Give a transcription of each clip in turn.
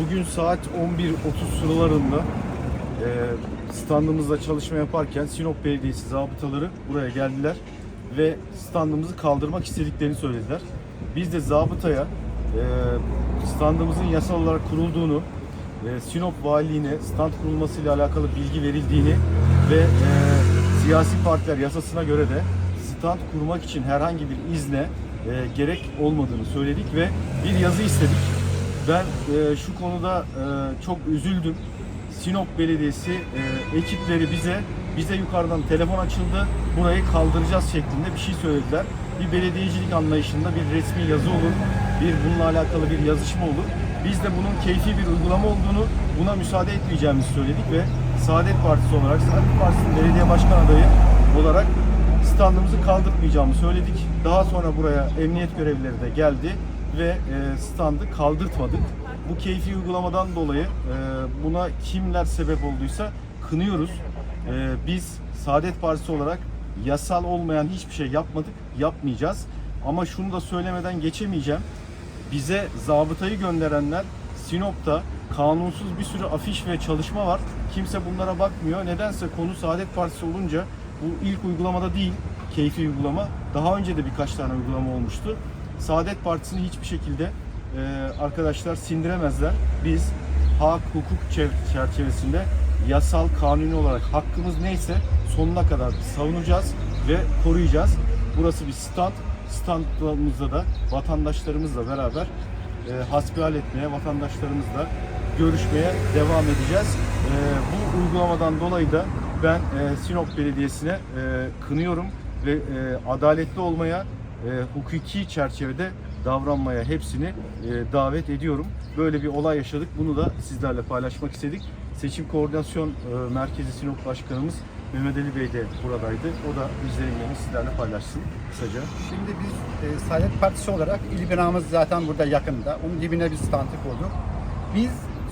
bugün saat 11.30 sıralarında e, standımızda çalışma yaparken Sinop Belediyesi zabıtaları buraya geldiler ve standımızı kaldırmak istediklerini söylediler. Biz de zabıtaya e, standımızın yasal olarak kurulduğunu, Sinop Valiliğine stand kurulmasıyla alakalı bilgi verildiğini ve siyasi partiler yasasına göre de stand kurmak için herhangi bir izne gerek olmadığını söyledik ve bir yazı istedik. Ben e, şu konuda e, çok üzüldüm. Sinop Belediyesi e, ekipleri bize bize yukarıdan telefon açıldı. Burayı kaldıracağız şeklinde bir şey söylediler. Bir belediyecilik anlayışında bir resmi yazı olur. Bir bununla alakalı bir yazışma olur. Biz de bunun keyfi bir uygulama olduğunu, buna müsaade etmeyeceğimizi söyledik ve Saadet Partisi olarak, Saadet Partisi'nin belediye başkan adayı olarak standımızı kaldırtmayacağımı söyledik. Daha sonra buraya emniyet görevlileri de geldi ve e, standı kaldırtmadık. Bu keyfi uygulamadan dolayı e, buna kimler sebep olduysa kınıyoruz. E, biz Saadet Partisi olarak yasal olmayan hiçbir şey yapmadık, yapmayacağız. Ama şunu da söylemeden geçemeyeceğim. Bize zabıtayı gönderenler Sinop'ta kanunsuz bir sürü afiş ve çalışma var. Kimse bunlara bakmıyor. Nedense konu Saadet Partisi olunca bu ilk uygulamada değil, keyfi uygulama. Daha önce de birkaç tane uygulama olmuştu. Saadet Partisi'ni hiçbir şekilde e, arkadaşlar sindiremezler. Biz hak, hukuk çer- çerçevesinde yasal, kanuni olarak hakkımız neyse sonuna kadar savunacağız ve koruyacağız. Burası bir stand. Standımızda da vatandaşlarımızla beraber e, hasbihal etmeye, vatandaşlarımızla görüşmeye devam edeceğiz. E, bu uygulamadan dolayı da ben e, Sinop Belediyesi'ne e, kınıyorum ve e, adaletli olmaya, hukuki çerçevede davranmaya hepsini e, davet ediyorum. Böyle bir olay yaşadık. Bunu da sizlerle paylaşmak istedik. Seçim Koordinasyon e, Merkezi Sinop Başkanımız Mehmet Ali Bey de buradaydı. O da izlenimlerini sizlerle paylaşsın kısaca. Şimdi biz e, Saadet Partisi olarak il binamız zaten burada yakında. Onun dibine bir standı koyduk. Biz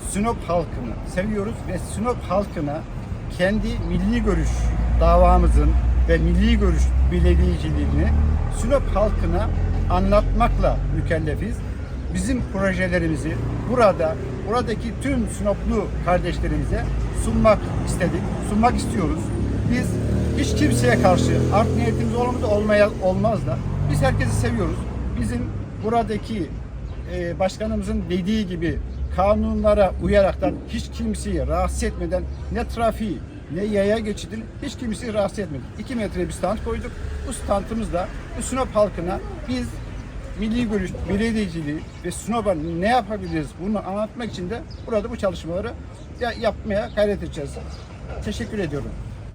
Sinop halkını seviyoruz ve Sinop halkına kendi milli görüş davamızın ve milli görüş belediyeciliğini Sinop halkına anlatmakla mükellefiz. Bizim projelerimizi burada, buradaki tüm Sinoplu kardeşlerimize sunmak istedik, sunmak istiyoruz. Biz hiç kimseye karşı art niyetimiz olmadı olmaya olmaz da biz herkesi seviyoruz. Bizim buradaki e, başkanımızın dediği gibi kanunlara uyaraktan hiç kimseyi rahatsız etmeden ne trafiği ne yaya geçidini hiç kimseyi rahatsız etmedik. 2 metre bir stand koyduk. Bu standımızda bu Sinop halkına biz milli görüş, belediyeciliği ve Sinop'a ne yapabiliriz bunu anlatmak için de burada bu çalışmaları ya- yapmaya gayret edeceğiz. Teşekkür ediyorum.